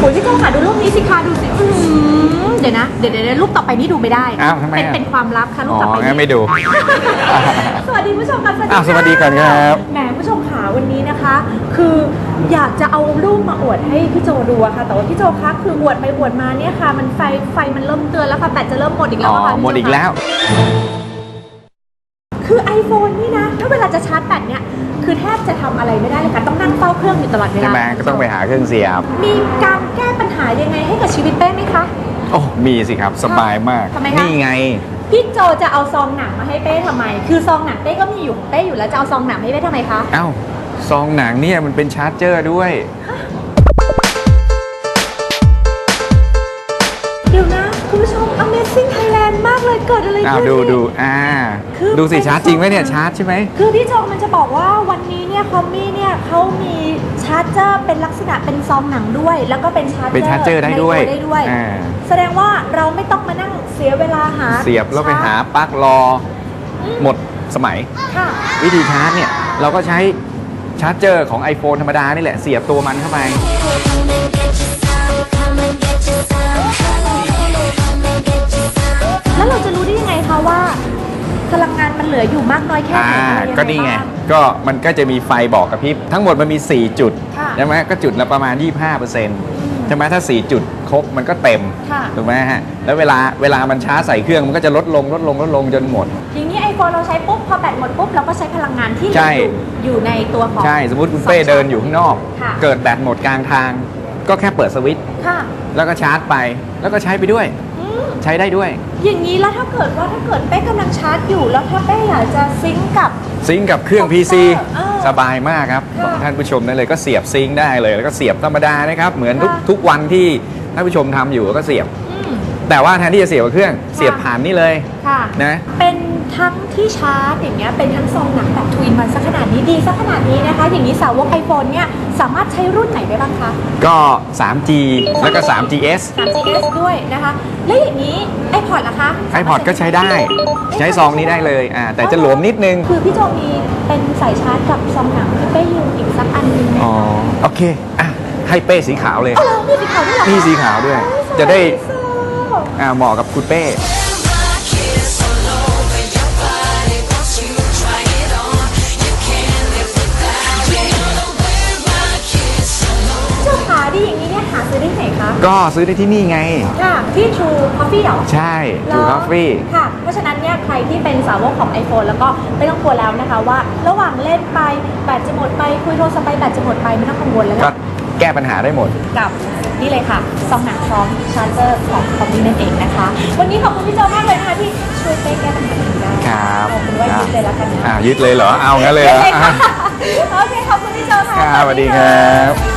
โอ้ยพี่โก้ค่ะดูรูปนี้สิคะดูสิอื้ออเดี๋ยวนะ เดี๋ยวเดี๋ยวรูปต่อไปนี้ดูไม่ได้ อ้าวทำไมเป็นเป็นความลับค่ะรูปอ๋อต่อไปงั้นไม่นี้ ดู สวัสดีผู้ชมค่ะสวัสดีค่ะนครับ แหมผู้ชมขาวันนี้นะคะ คืออยากจะเอารูปมาอวดให้พี่โจดูอะค่ะ แต่ว่าพี่โจคะคืออวดไปอวดมาเนี่ยค่ะ มันไฟไฟมันเริ่มเตือนแล้วค่ะแบตจะเริ่มหมดอีกแล้วค่ะหมดอีกแล้ว อ iPhone นี่นะ ถ้าเวลาจะชาร์จแบตเนี่ย คือแทบจะทำอะไรไม่ได้เลยค่ะ ต้องนั่งเฝ้าเครื่องอยู่ตลอดเวใช่ลาไหมก็ต้องไปหาเครื่องเสียบ มีการแก้ปัญหายังไงให้กับชีวิตเป้ไหมคะ โอ้มีสิครับสบายมาก ทำไมคะ นี่ไง พี่โจจะเอาซองหนังมาให้เป้ทำไม คือซองหนังเป้ก็มีอยู่ของเป้อยู่แล้วจะเอาซองหนังให้เป้ทำไมคะ เอ้า ซองหนังเนี่ยมันเป็นชาร์จเจอร์ด้วย เดี๋ยวนะ คุณผู้ชม Amazing Thailand มากเลยเกิดอะไรอ้าวขึ้นดูเนี่ยดูอ่าคือดูสิเป็นชาร์จจริงไหมเนี่ยซองหนังชาร์จใช่ไหม คือพี่โจมันจะบอกว่าวันนี้เนี่ยคอมมี่เนี่ยเขามีชาร์จเจอร์เป็นลักษณะเป็นซองหนังด้วย แล้วก็เป็นชาร์จเจอร์เป็นชาร์จเจอร์ได้ด้วยในตัวได้ด้วย อ่า แสดงว่าเราไม่ต้องมานั่งเสียเวลาหาเสียบแล้วไปหาปลั๊กรอหมดสมัย ค่ะวิธีชาร์จเนี่ย เราก็ใช้ชาร์จเจอร์ของ iPhone ธรรมดานี่แหละเสียบตัวมันเข้าไป Come and get your some, come and get your some, แล้วเราจะรู้ได้ยังไงคะว่า พลังงานมันเหลืออยู่มากน้อยแค่ไหนอ่าอะไรยังก็นี่ไง บ้า ก็มันก็จะมีไฟบอกกระพริบทั้งหมดมันมี 4 จุดค่ะใช่ไหมก็จุดละประมาณ 25%ใช่ไหมถ้า 4 จุดครบมันก็เต็มค่ะ ถูกไหมฮะแล้วเวลาเวลามันชาร์จใส่เครื่องมันก็จะลดลงลดลงลดลงจนหมด อย่างนี้ไอโฟนเราใช้ปุ๊บพอแบตหมดปุ๊บเราก็ใช้พลังงานที่เหลืใช่ ออยู่อยู่ในตัวของ ใช่สมมติคุณเป้เดินอยู่ข้างนอก ค่ะ เกิดแบตหมดกลางทาง ก็แค่เปิดสวิตช์ค่ะ แล้วก็ชาร์จไป แล้วก็ใช้ไปด้วยอืม ใช้ได้ด้วย อย่างนี้แล้วถ้าเกิดว่าถ้าเกิดเป้กำลังชาร์จอยู่ แล้วถ้าเป้อยากจะซิงก์กับ ซิงก์กับเครื่องคอมพิว PC เตอร์เออสบายมากครับค่ะบอกท่านผู้ชมได้เลยก็เสียบซิงก์ได้เลย แล้วก็เสียบธรรมดานะครับ เหมือนทุกค่ะ ทุกวันที่ท่านผู้ชมทำอยู่ก็เสียบ อืม แต่ว่าแทนที่จะเสียบกับเครื่อง เสียบผ่านนี่เลยค่ะ นะ เป็น ทั้งที่ชาร์จอย่างเงี้ยเป็นทั้งซองหนังแบบทวินมันสักขนาดนี้ดีสักขนาดนี้นะคะ อย่างนี้สาวกไอโฟนเนี่ยสามารถใช้รุ่นไหนได้บ้างคะ ก็ 3G แล้วก็ 3GS 3GS ด้วยนะคะ แล้วอย่างนี้ iPod ล่ะคะ iPod ก็ใช้ได้ ใช้ซองนี้ได้เลยอ่าแต่จะหลวมนิดนึง คือพี่โจมีเป็นสายชาร์จกับซองหนังพี่เป้ยืมอีกสักอันหนึงไหมอ๋อโอเค อะ ให้เป้สีขาวเลยอ๋อเหรอมีสีขาวด้วยเหรอคะมีสีขาวด้วยโอ้ยจะได้สวยอ่าเหมาะกับคุณเป้ ก็ซื้อได้ที่นี่ไง ค่ะที่ True Coffee เหรอใช่ทูคอฟฟี่ ค่ะ เพราะฉะนั้นเนี่ยใครที่เป็นสาวกของ iPhone แล้วก็ไม่ต้องกลัวแล้วนะคะว่า ระหว่างเล่นไปแบตจะหมดไปคุยโทรศัพท์ไปแบตจะหมดไปไม่ต้องกังวลแล้วก็นะแก้ปัญหาได้หมด กับนี่เลยค่ะซองหนังพร้อมชาร์เจอร์ของคอมพิวนั่นเองนะคะ วันนี้ขอบคุณพี่โจมากเลยนะคะที่ช่วยเป้แก้ปัญหานี้ได้ครับขอบคุณว่ายึดเลยแล้วกันนะอ่ายึดเลยเหรอ เอางั้นเลยเหรอโอเคค่ะอะโอเคขอบคุณพี่โจค่ะ ครับสวัสดีครับ